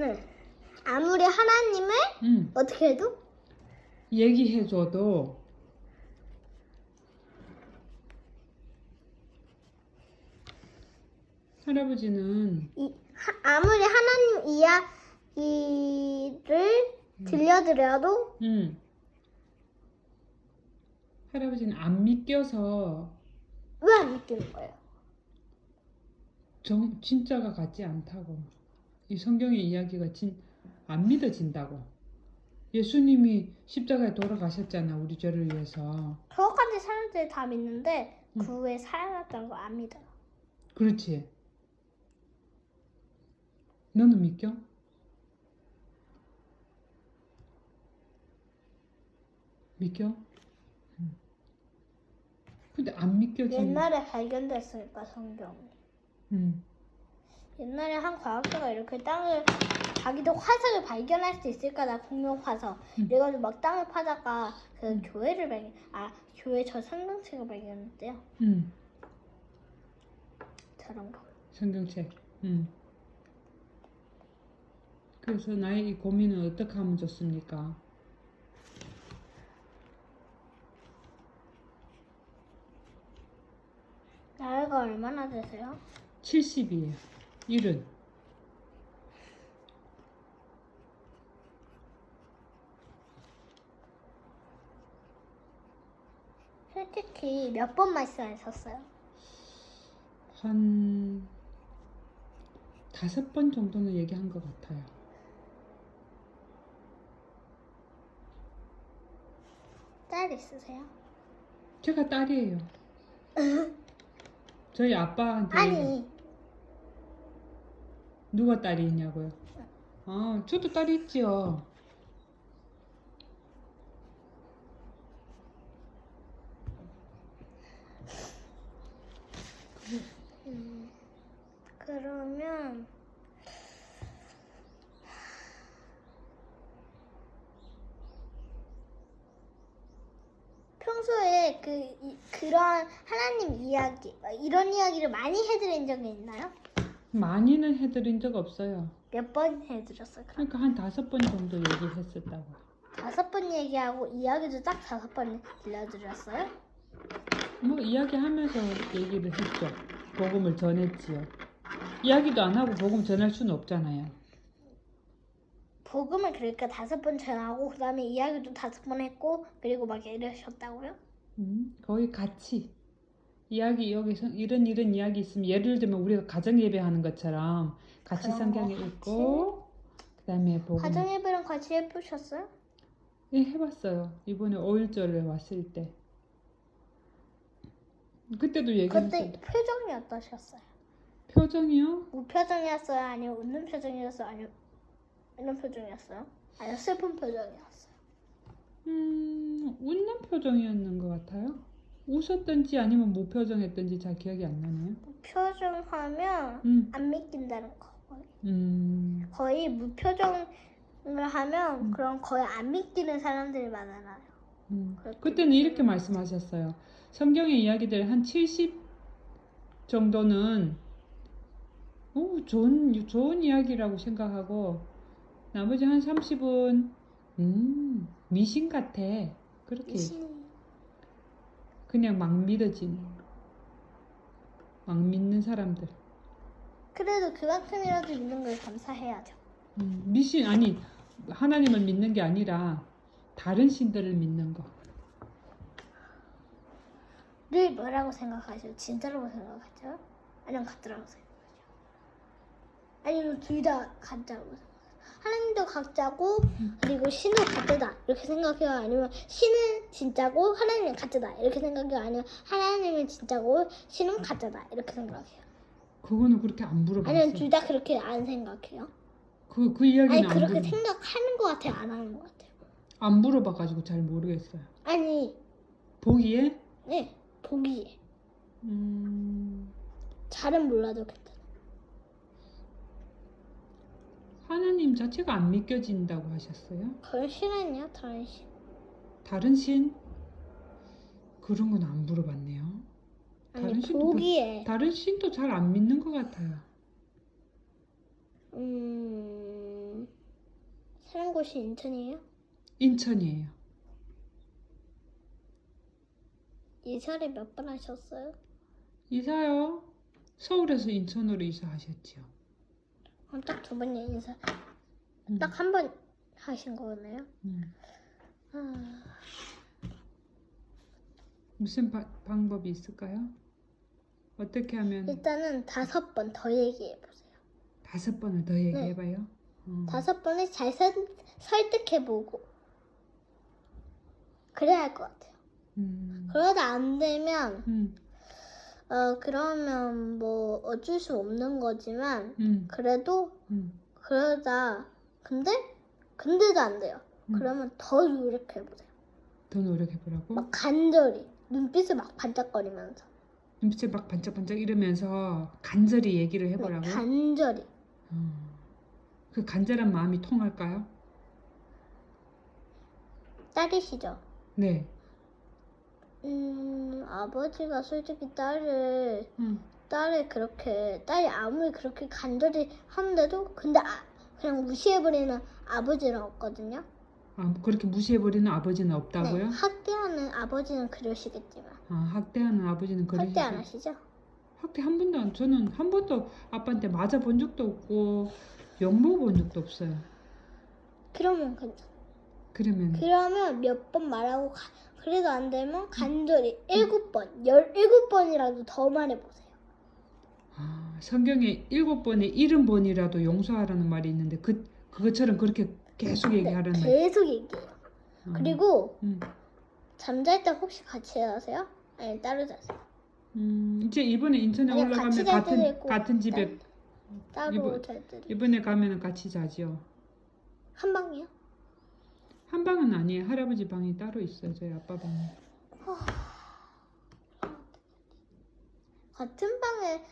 네. 아무리 하나님을 응. 어떻게 해도 얘기해줘도 할아버지는 이, 하- 아무리 하나님 이야기를 들려드려도 응. 할아버지는 안 믿겨서 왜 안 믿기는 거예요? 정, 진짜가 같지 않다고. 이 성경의 이야기가 진, 안 믿어진다고. 예수님이 십자가에 돌아가셨잖아, 우리 죄를 위해서. 그것까지 사람들이 다 믿는데 응. 그 후에 살아났다는 거 안 믿어요. 그렇지. 너는 믿겨? 믿겨? 응. 근데 안 믿겨지는. 옛날에 발견됐으니까 성경이. 응. 옛날에 한 과학자가 이렇게 땅을 자기도 화석을 발견할 수 있을까나 공룡 화석 음. 이래가지고 막 땅을 파다가 그 교회를 발견 아 교회 저 성경책을 발견했대요 응. 저런 거 성경책. 응. 그래서 나의 이 고민은 어떻게 하면 좋습니까? 나이가 얼마나 되세요? 70이에요. 일은. 솔직히 몇 번 말씀하셨어요? 한 다섯 번 정도는 얘기한 것 같아요. 딸 있으세요? 제가 딸이에요. 저희 아빠한테 아니 누가 딸이 있냐고요? 아, 저도 딸이 있지요. 음, 그러면 평소에 그 이- 그런 하나님 이야기 이런 이야기를 많이 해드린 적이 있나요? 많이는 해드린 적 없어요. 몇 번 해드렸어요? 그럼 그러니까 한 다섯 번 정도 얘기했었다고. 다섯 번 얘기하고 이야기도 딱 다섯 번 들려드렸어요? 뭐 이야기하면서 얘기를 했죠. 복음을 전했지요. 이야기도 안 하고 복음 전할 수는 없잖아요. 복음을 그러니까 다섯 번 전하고 그다음에 이야기도 다섯 번 했고 그리고 막 이러셨다고요? 음, 거의 같이 이야기 여기서 이런 이런 이야기 있으면 예를 들면 우리가 가정 예배하는 것처럼 같이 그런 성경에 거 읽고 그다음에 복음 가정 예배랑 같이 해보셨어요? 예, 해봤어요. 이번에 5일절에 왔을 때 그때도 얘기했어요. 그때 표정이 어떠셨어요? 표정이요? 무표정이었어요? 아니면 웃는 표정이었어요? 아니면 이런 표정이었어요? 아니면 슬픈 표정이었어요? 음, 웃는 표정이었는 것 같아요. 웃었던지 아니면 무표정했던지 잘 기억이 안 나네요. 무표정하면 음, 안 믿긴다는 거 거의. 음, 거의 무표정을 하면 음. 그럼 거의 안 믿기는 사람들이 많아요. 음. 그때는 이렇게 말씀하셨어요. 성경의 이야기들 한 70 정도는 오, 좋은 좋은 이야기라고 생각하고 나머지 한 30은 음, 미신 같아. 그렇게 신이 그냥 막 믿어지는 막 믿는 사람들. 그래도 그만큼이라도 믿는 걸 감사해야죠. 음, 미신 아니 하나님을 믿는 게 아니라 다른 신들을 믿는 거. 늘 뭐라고 생각하세요? 진짜라고 생각하죠? 아니면 가짜라고 생각하죠? 아니면 둘 다 가짜라고 생각하죠? 하나님도 가짜고 그리고 신은 가짜다 이렇게 생각해요? 아니면 신은 진짜고 하나님은 가짜다 이렇게 생각해요? 아니면 하나님은 진짜고 신은 가짜다 이렇게 생각해요? 그거는 그렇게 안 물어봤어요. 아니면 둘 다 그렇게 안 생각해요? 그, 그 이야기는 아니 안, 그렇게 물, 생각하는 것 같아요? 안 하는 것 같아요? 안 물어봐가지고 잘 모르겠어요. 아니 보기에 네 보기에 음, 잘은 몰라도 괜찮아 하나님 자체가 안 믿겨진다고 하셨어요? 그런 신은요? 다른 신 다른 신? 그런 건 안 물어봤네요. 아니 다른 신도 보기에 다른 신도 잘 안 믿는 것 같아요. 음 사는 곳이 인천이에요? 인천이에요. 이사를 몇 번 하셨어요? 이사요. 서울에서 인천으로 이사하셨지요. 어, 딱두 번이요 인사. 음. 딱 한 번 하신 거네요. 음. 아, 무슨 바- 방법이 있을까요? 어떻게 하면 일단은 다섯 번 더 얘기해 보세요. 다섯 번을 더 얘기해봐요. 어. 네. 다섯 번을 잘 설, 설득해 보고 그래야 할 것 같아요. 음. 그러다 안 되면 음. 어 그러면 뭐 어쩔 수 없는 거지만 음. 그래도 음. 그러다 근데 근데도 안 돼요. 음. 그러면 더 노력해 보세요. 더 노력해 보라고. 막 간절히 눈빛을 막 반짝거리면서 눈빛을 막 반짝반짝 이러면서 간절히 얘기를 네, 해보라고. 간절히 어. 그 간절한 마음이 통할까요? 딸이시죠. 네. 음 아버지가 솔직히 딸을 음. 딸을 그렇게 딸이 아무리 그렇게 간절히 하는데도 근데 아, 그냥 무시해버리는 아버지는 없거든요. 아, 그렇게 무시해버리는 아버지는 없다고요? 네, 학대하는 아버지는 그러시겠지만 아, 학대하는 아버지는 그러시죠? 학대 안 하시죠? 학대 한 번도 안, 저는 한 번도 아빠한테 맞아 본 적도 없고 욕먹어 본 적도 없어요. 그러면 괜찮아. 그러면 그러면 몇 번 말하고 가- 그래도 안 되면 간절히 일곱 번, 열일곱 번이라도 더 말해보세요. 아, 성경에 일곱 번에 일흔 번이라도 용서하라는 말이 있는데 그 그것처럼 그렇게 계속 얘기하라는 네, 말. 계속 얘기해요. 음. 그리고 음. 잠잘 때 혹시 같이 자세요? 아니 따로 자세요? 음, 이제 이번에 인천에 아니요, 올라가면 같이 잘 때도 같은 있고. 같은 집에 따로 이번- 잘 때도 이번에 가면은 같이 자지요. 한 방이요? 한 방은 아니에요. 할아버지 방이 따로 있어요. 저희 아빠 방이. 같은 방에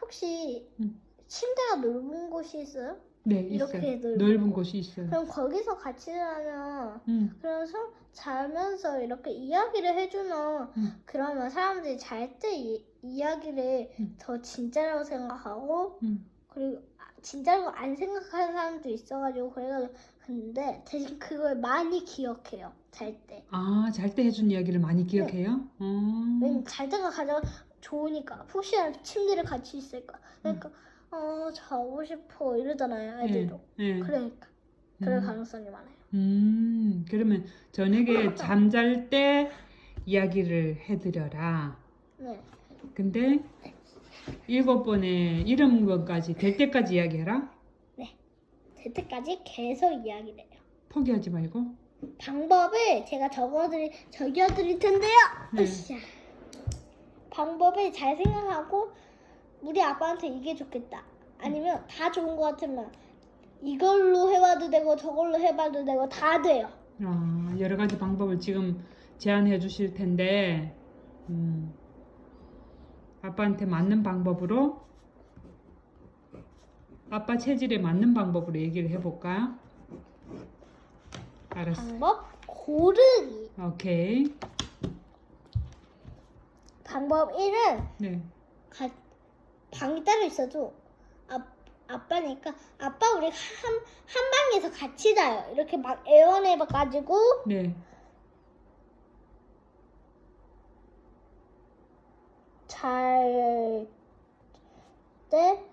혹시 음. 침대가 넓은 곳이 있어요? 네, 이렇게 있어요. 넓은 넓은 거. 곳이 있어요. 그럼 거기서 같이 자면 음, 그래서 자면서 이렇게 이야기를 해주면 음. 그러면 사람들이 잘 때 이야기를 음. 더 진짜라고 생각하고 음. 그리고 아, 진짜라고 안 생각하는 사람도 있어가지고 그래가지고 근데 대신 그걸 많이 기억해요 잘 때. 아, 잘 때 해준 이야기를 네. 많이 기억해요? 어. 왜냐면 잘 때가 가장 좋으니까 혹시나 침대를 같이 있을까 그러니까 음. 어 자고 싶어 이러잖아요 애들도 예. 그러니까 그럴 음. 가능성이 많아요 음, 그러면 저녁에 잠잘 때 이야기를 해드려라. 네 근데 일곱 번에 일흔 번까지 될 때까지 이야기해라. 될 때까지 계속 이야기를 해요 포기하지 말고. 방법을 제가 적어드릴 적어드릴 텐데요 네. 으쌰. 방법을 잘 생각하고 우리 아빠한테 이게 좋겠다 아니면 다 좋은 것 같으면 이걸로 해봐도 되고 저걸로 해봐도 되고 다 돼요 아, 여러 가지 방법을 지금 제안해 주실 텐데, 음, 아빠한테 맞는 방법으로, 아빠 체질에 맞는 방법으로 얘기를 해볼까요? 알았어. 방법 고르기 오케이. 방법 1은 네. 가, 방이 따로 있어도 아, 아빠니까 아빠 우리 한, 한 방에서 같이 자요 이렇게 막 애원해봐가지고 네. 잘 때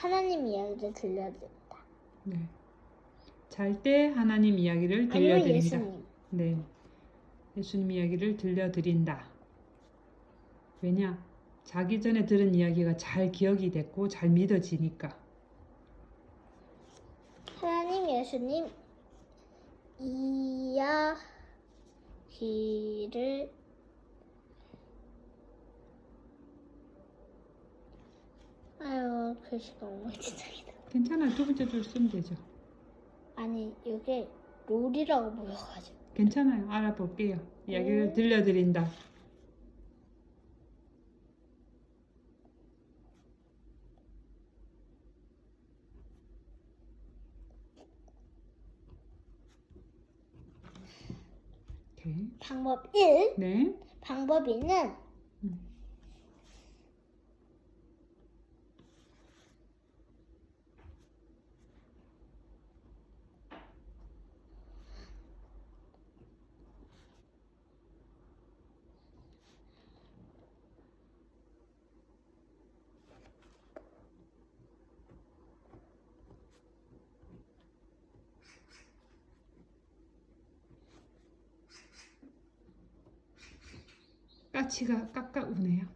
하나님 이야기를 들려드린다. 네. 잘때 하나님 이야기를. 예수님. 네. 예수님 이야기를 들려드린다. 왜냐? 자기 전에 들은 이야기가 잘 기억이 됐고 잘 믿어지니까. 하나님 예수님 이야기를 아유 글씨가 엉망진창이다. 괜찮아요. 두 번째 줄 쓰면 되죠. 아니 이게 롤이라고 보여가지고 괜찮아요. 알아볼게요. 이야기를 음. 들려드린다. 오케이. 방법 1 네. 방법 2는 음. 까치가 깎아 우네요.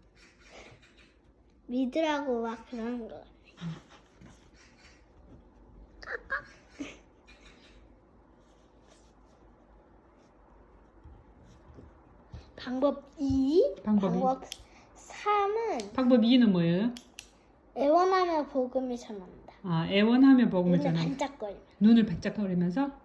믿으라고 막 그러는 거. 방법 2, 방법 이. 방법 3은 방법 2는 뭐예요? 애원하며 복음이 전한다. 아, 애원하며 복음을 눈을 전하는 반짝거리며 눈을 반짝거리면서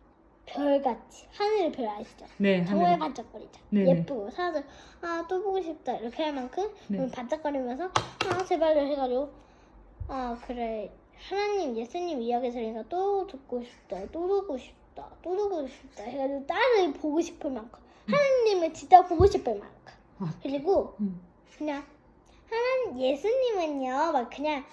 별같이 하늘 별 아시죠? 네, 정말 하늘 반짝거리죠. 네네. 예쁘고 사람들 아또 보고 싶다 이렇게 할 만큼 네. 눈 반짝거리면서 아 제발요 해가지고 아 그래 하나님 예수님 이야기 들으니까 또 듣고 싶다 또 듣고 싶다 또 듣고 싶다 해가지고 딸을 보고 싶을 만큼 하나님을 진짜 보고 싶을 만큼 아, 그리고 음. 그냥 하나님 예수님은요 막 그냥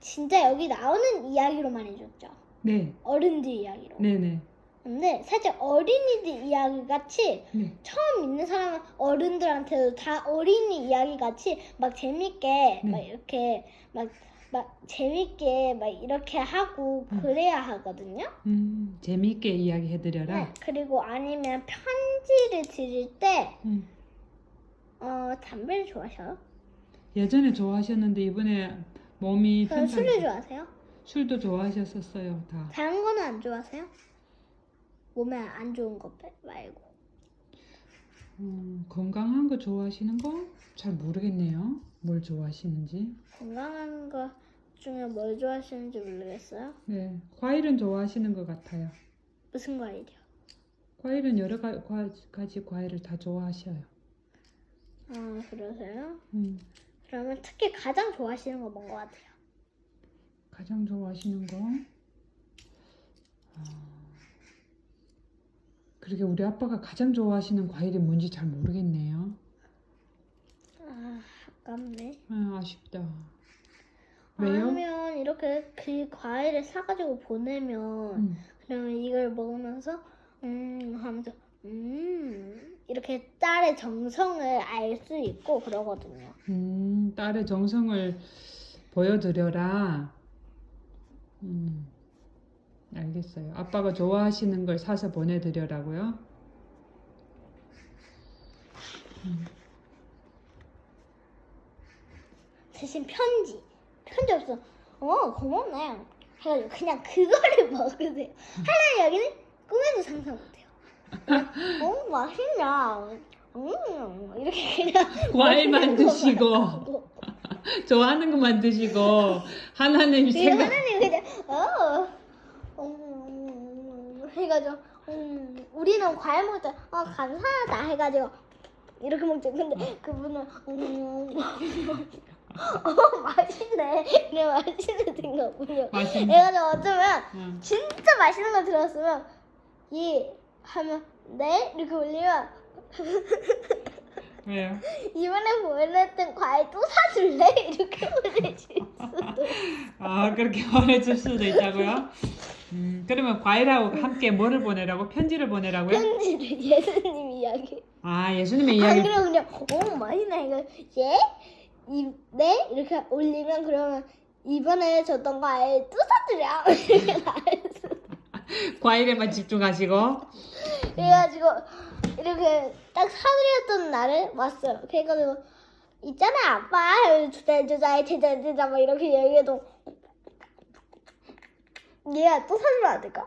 진짜 여기 나오는 이야기로만 해줬죠 네. 어른들 이야기로 네, 네. 근데 살짝 어린이들 이야기 같이 네. 처음 있는 사람은 어른들한테도 다 어린이 이야기 같이 막 재밌게 네. 막 이렇게 막, 막 재밌게 막 이렇게 하고 음. 그래야 하거든요. 음, 재미있게 이야기해 드려라. 네. 그리고 아니면 편지를 드릴 때 음. 어, 담배를 좋아하셔요? 예전에 좋아하셨는데 이번에 몸이 그럼 술을 편찮 좋아하세요? 술도 좋아하셨었어요, 다. 다른 거는 안 좋아하세요? 몸에 안 좋은 거 빼- 말고. 음, 건강한 거 좋아하시는 거 잘 모르겠네요. 뭘 좋아하시는지. 건강한 거 중에 뭘 좋아하시는지 모르겠어요. 네, 과일은 좋아하시는 것 같아요. 무슨 과일이요? 과일은 여러 가, 과, 가지 과일을 다 좋아하셔요. 아 그러세요? 음, 그러면 특히 가장 좋아하시는 거 뭔 것 같아요? 가장 좋아하시는 거. 아, 그러게 우리 아빠가 가장 좋아하시는 과일이 뭔지 잘 모르겠네요. 아 아깝네. 아, 아쉽다. 왜요? 아니면 이렇게 그 과일을 사가지고 보내면 음, 그러면 이걸 먹으면서 음 하면서 음 이렇게 딸의 정성을 알 수 있고 그러거든요. 음, 딸의 정성을 보여드려라. 음, 알겠어요. 아빠가 좋아하시는 걸 사서 보내드려라고요? 대신 편지 편지 없어. 어 고맙네. 해가지고 그냥 그거를 먹으세요. 하나 여기는 꿈에도 상상 못해요. 그냥, 어 맛있냐. 음 이렇게 그냥 과일만 드시고. 좋아하는 것만 드시고 하나님 이 생각 하나님 그냥 어 음, 해가지고 음, 우리는 과일 먹을 때어 감사하다 해가지고 이렇게 먹죠. 근데 그분은 음, 어 맛있네. 그래 맛있는 생각군요. 맛있는 해가지고 어쩌면 응. 진짜 맛있는 거 들었으면 이 하면 네 이렇게 올리면 왜요? 이번에 보냈던 과일 또 사줄래 이렇게 보내실 수도. 아 그렇게 보내줄 수도 있다고요? 음, 그러면 과일하고 함께 뭐를 보내라고? 편지를 보내라고요? 편지를 예수님 이야기. 아 예수님의 안 이야기 그러면 그냥 오 맛있네 이거 예? 이, 네? 이렇게 올리면 그러면 이번에 줬던 과일 또 사드려 이렇게 나했어 과일에만 집중하시고 그래가지고 이렇게 딱 사드렸던 날에 왔어요 그래가지고 있잖아 아빠 주자 주자 제자 제자 막 이렇게 얘기해도 얘가 또 사주면 안 될까?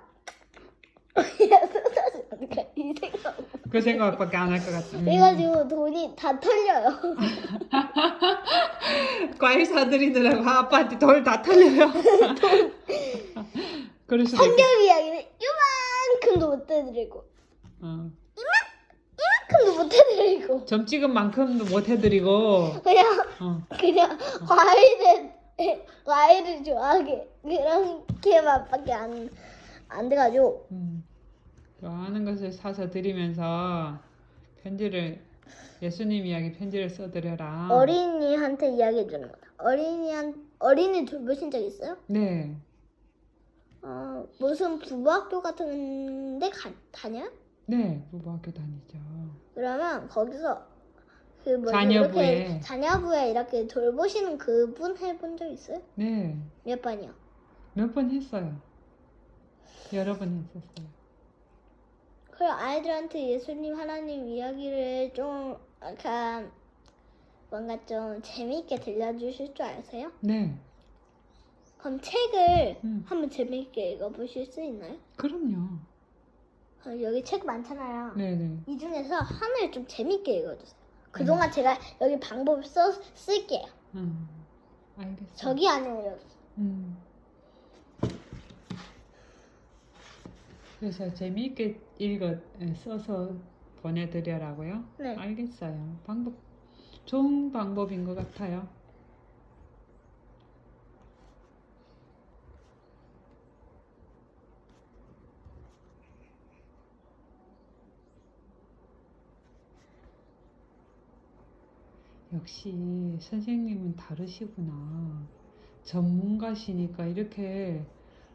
또 사주면 안 될까? 이 생각 그 생각밖에 안 할 것 같아. 음. 그래가지고 돈이 다 털려요 과일 사드리느라고 아빠한테 돌 다 털려요. 그럴 수도 있겠 성경 이야기는 이만큼도 못 해드리고 어. 이만큼도 못 해드리고 점 찍은 만큼도 못 해드리고 그냥 어. 그냥 과일을 과일을 좋아하게 그렇게만밖에 안, 안 돼가지고 음. 좋아하는 것을 사서 드리면서 편지를 예수님 이야기 편지를 써드려라. 어린이한테 이야기해 주는 거다. 어린이한 어린이 돌보신 적 있어요? 네. 어 무슨 부부학교 같은데 가, 다녀? 네, 부부학교 다니죠. 그러면 거기서 그 뭐지 자녀부에. 이렇게 자녀부에 이렇게 돌보시는 그분 해본 적 있어요? 네, 몇 번이요? 몇 번 했어요. 여러 번 했었어요. 그 아이들한테 예수님 하나님 이야기를 좀 약간 뭔가 좀 재미있게 들려주실 줄 아세요? 네. 그럼 책을 음. 한번 재미있게 읽어보실 수 있나요? 그럼요. 어, 여기 책 많잖아요. 네네. 이 중에서 하나를 좀 재밌게 읽어주세요. 그동안 제가 여기 방법을 써 쓸게요. 음. 알겠어. 저기 아니면 여기. 음. 그래서 재미있게 읽어 에, 써서 보내드려라고요? 네. 알겠어요. 방법 좋은 방법인 것 같아요. 역시 선생님은 다르시구나. 전문가시니까 이렇게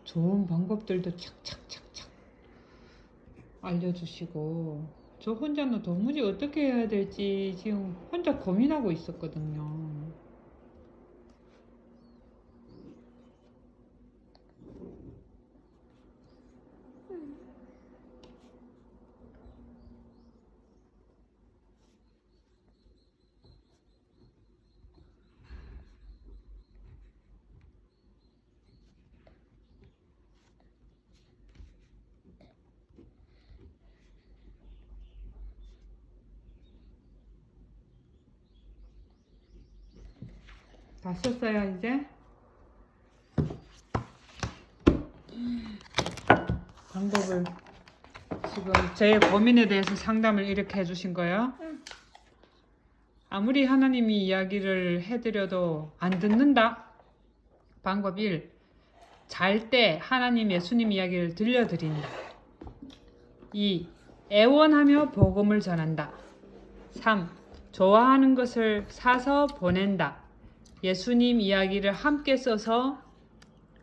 좋은 방법들도 착착착착 알려주시고 저 혼자는 도무지 어떻게 해야 될지 지금 혼자 고민하고 있었거든요. 다 썼어요 이제? 방법을 지금 제 고민에 대해서 상담을 이렇게 해주신 거예요? 응. 아무리 하나님이 이야기를 해드려도 안 듣는다. 방법 1. 잘 때 하나님 예수님 이야기를 들려드린다. 2. 애원하며 복음을 전한다. 3. 좋아하는 것을 사서 보낸다. 예수님 이야기를 함께 써서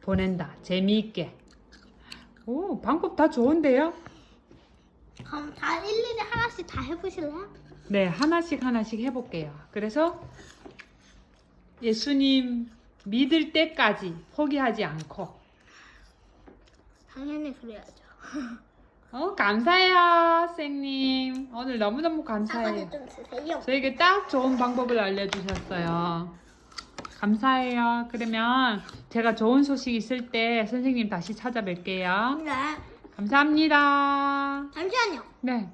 보낸다. 재미있게. 오, 방법 다 좋은데요? 그럼 다 일일이 하나씩 다 해보실래요? 네, 하나씩 하나씩 해볼게요. 그래서 예수님 믿을 때까지 포기하지 않고, 당연히 그래야죠. 어, 감사해요, 쌤님. 오늘 너무너무 감사해요. 사과를 좀 주세요. 저에게 딱 좋은 방법을 알려주셨어요. 감사해요. 그러면 제가 좋은 소식 있을 때 선생님 다시 찾아뵐게요. 네. 감사합니다. 잠시만요. 네.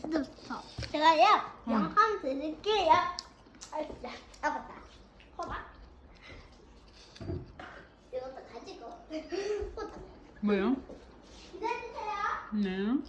뜯었어. 제가요, 응. 영감 드릴게요. 아, 네. 아, 맞다. 호박. 이것도 가지고. 호박. 뭐요? 기다리세요. 네.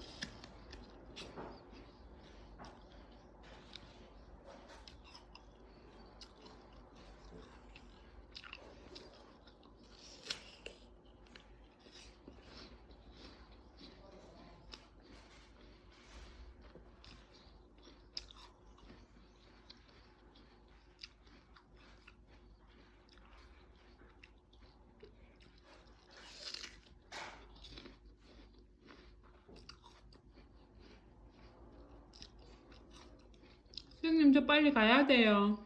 빨리 가야 돼요.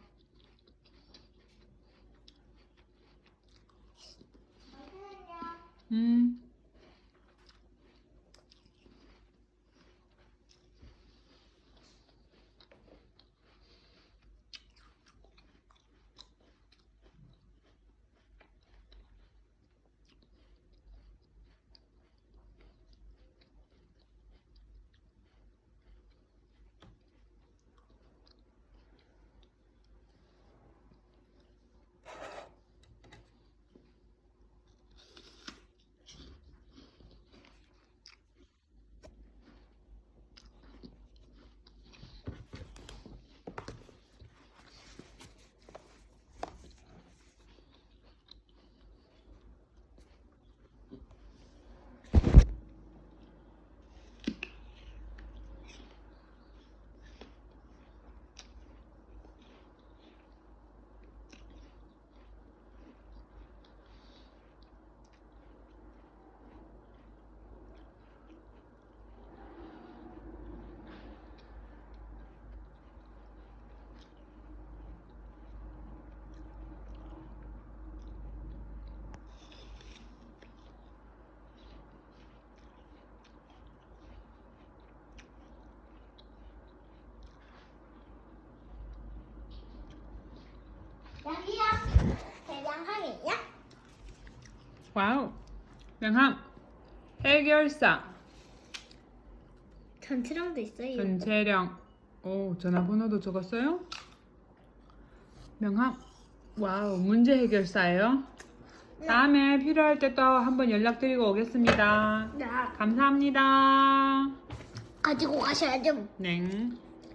음. 와우. 명함. 해결사. 전체랑도 있어요. 전체령. 오, 전화번호도 적었어요? 명함. 와우, 문제 해결사예요. 다음에 필요할 때 또 한번 연락드리고 오겠습니다. 야, 감사합니다. 가지고 가셔야죠. 네.